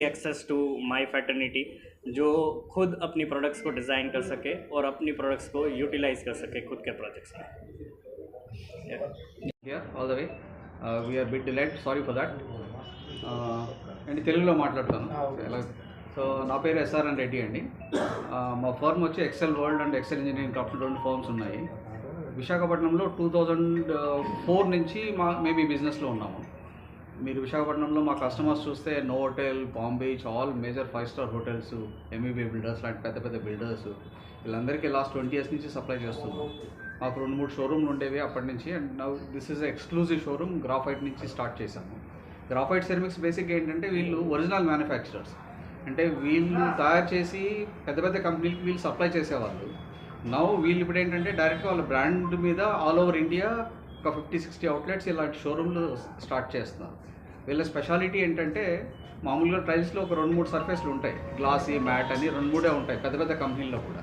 Access to my fraternity जो खुद अपनी प्रोडक्ट्स को डिज़ाइन कर सके और अपनी प्रोडक्ट्स को यूटिलाइज कर सके खुद के प्रोजेक्ट्स में Yeah. Here all the way we are bit delight sorry for that and తెలుగులో మాట్లాడతాను ఎలా సో నా పేరు ఎస్ఆర్ఎన్ రెడ్డి అండి Uh, మా ఫర్మ్ వచ్చి Excel World and Excel Engineering company రెండు ఫర్మ్స్ ఉన్నాయి విశాఖపట్నంలో టూ థౌజండ్ ఫోర్ నుంచి మా మేము ఈ బిజినెస్లో ఉన్నాము మీరు విశాఖపట్నంలో మా కస్టమర్స్ చూస్తే Novotel Bombay all major five star hotels MEB builders లాంటి పెద్ద పెద్ద బిల్డర్స్ వీళ్ళందరికీ లాస్ట్ ట్వంటీ ఇయర్స్ నుంచి సప్లై చేస్తున్నాం మాకు రెండు మూడు షోరూమ్లు ఉండేవి అప్పటి నుంచి and now this is exclusive showroom Graphite నుంచి స్టార్ట్ చేశాము. గ్రాఫైట్ సెరమిక్స్ బేసిక్ ఏంటంటే వీళ్ళు ఒరిజినల్ మ్యానుఫ్యాక్చరర్స్ అంటే వీళ్ళు తయారు చేసి పెద్ద పెద్ద కంపెనీలకి వీళ్ళు సప్లై చేసేవాళ్ళు. నవ్ వీళ్ళు ఇప్పుడు ఏంటంటే డైరెక్ట్గా వాళ్ళ బ్రాండ్ మీద ఆల్ ఓవర్ ఇండియా ఒక ఫిఫ్టీ సిక్స్టీ అవుట్లెట్స్ ఇలాంటి షోరూమ్లు స్టార్ట్ చేస్తున్నారు. వీళ్ళ స్పెషాలిటీ ఏంటంటే మామూలుగా టైల్స్లో ఒక రెండు మూడు సర్ఫేస్లు ఉంటాయి. గ్లాసీ మ్యాట్ అని రెండు మూడే ఉంటాయి పెద్ద పెద్ద కంపెనీల్లో కూడా.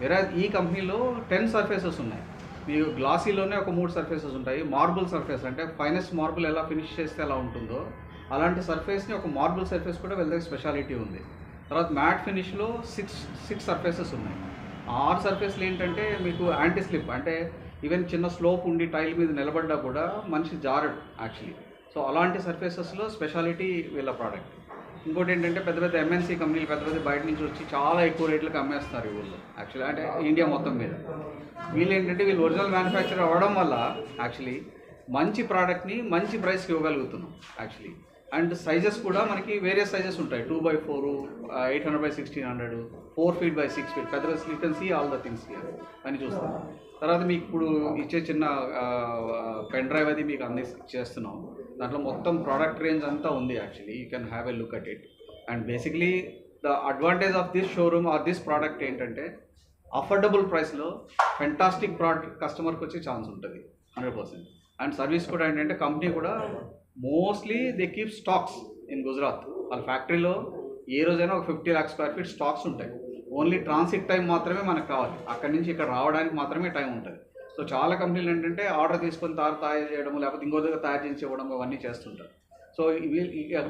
వేరే ఈ కంపెనీలో టెన్ సర్ఫేసెస్ ఉన్నాయి. మీకు గ్లాసీలోనే ఒక మూడు సర్ఫేసెస్ ఉంటాయి. మార్బుల్ సర్ఫేస్ అంటే ఫైనెస్ట్ మార్బుల్ ఎలా ఫినిష్ చేస్తే ఎలా ఉంటుందో అలాంటి సర్ఫేస్ని ఒక మార్బుల్ సర్ఫేస్ కూడా వీళ్ళ దగ్గర స్పెషాలిటీ ఉంది. తర్వాత మ్యాట్ ఫినిష్లో సిక్స్ సిక్స్ సర్ఫేసెస్ ఉన్నాయి. ఆరు సర్ఫేస్లు ఏంటంటే మీకు యాంటీ స్లిప్ అంటే ఈవెన్ చిన్న స్లోప్ ఉండి టైల్ మీద నిలబడ్డా కూడా మనిషి జారడు యాక్చువల్లీ సో అలాంటి సర్ఫేసెస్లో స్పెషాలిటీ వీళ్ళ ప్రోడక్ట్ ఇంకోటి ఏంటంటే పెద్ద పెద్ద ఎంఎన్సీ కంపెనీలు పెద్ద పెద్ద బయట నుంచి వచ్చి చాలా ఎక్కువ రేట్లకు అమ్మేస్తారు ఈ ఊళ్ళో. యాక్చువల్లీ అంటే ఇండియా మొత్తం మీద. వీళ్ళు ఏంటంటే వీళ్ళు ఒరిజినల్ మ్యానుఫ్యాక్చర్ అవ్వడం వల్ల యాక్చువల్లీ మంచి ప్రోడక్ట్ని మంచి ప్రైస్కి ఇవ్వగలుగుతున్నాం యాక్చువల్లీ అండ్ సైజెస్ కూడా మనకి వేరియస్ సైజెస్ ఉంటాయి. Two by four eight hundred by sixteen hundred four feet by six feet పెద్ద you can see all the things అని చూస్తాం. తర్వాత మీకు ఇప్పుడు ఇచ్చే చిన్న పెన్ డ్రైవ్ అది మీకు అంది చేస్తున్నాం. దాంట్లో మొత్తం ప్రోడక్ట్ రేంజ్ అంతా ఉంది actually you can have a look at it and basically the advantage of this showroom or this product ఏంటంటే అఫోర్డబుల్ ప్రైస్లో ఫెంటాస్టిక్ ప్రోడక్ట్ కస్టమర్కి వచ్చే ఛాన్స్ ఉంటుంది. హండ్రెడ్ పర్సెంట్ అండ్ సర్వీస్ కూడా ఏంటంటే కంపెనీ కూడా mostly they keep stocks in Gujarat వాళ్ళ ఫ్యాక్టరీలో ఏ రోజైనా ఒక fifty lakh square feet stocks ఉంటాయి. ఓన్లీ ట్రాన్సిట్ టైం మాత్రమే మనకు కావాలి. అక్కడి నుంచి ఇక్కడ రావడానికి మాత్రమే టైం ఉంటుంది. సో చాలా కంపెనీలు ఏంటంటే ఆర్డర్ తీసుకొని తారు తయారు చేయడం లేకపోతే ఇంకో దగ్గర తయారు చేసి ఇవ్వడం అవన్నీ చేస్తుంటారు. సో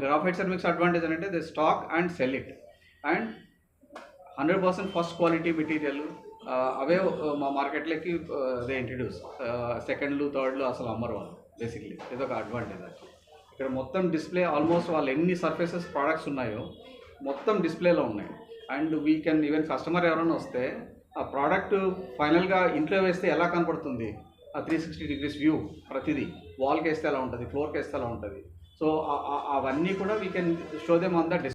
గ్రాఫైట్ సర్వీస్ అడ్వాంటేజ్ అంటే they stock and sell it and hundred percent first quality material away uh, మా మార్కెట్లోకి దే ఇంట్రడ్యూస్ సెకండ్లు థర్డ్లు అసలు అమ్మరు వాళ్ళు బేసిక్లీ ఇదొక అడ్వాంటేజ్ యాక్చువల్లీ ఇక్కడ మొత్తం డిస్ప్లే ఆల్మోస్ట్ వాళ్ళు ఎన్ని సర్ఫేసెస్ ప్రోడక్ట్స్ ఉన్నాయో మొత్తం డిస్ప్లేలో ఉన్నాయి. And we can even customer ఎవరైనా వస్తే ఆ ప్రోడక్ట్ ఫైనల్గా ఇంట్లో వేస్తే ఎలా కనపడుతుంది? ఆ త్రీ సిక్స్టీ డిగ్రీస్ వ్యూ ప్రతిదీ. వాల్కి వేస్తే ఎలా ఉంటుంది? ఫ్లోర్కి వేస్తే ఎలా ఉంటుంది? సో అవన్నీ కూడా we can show them on the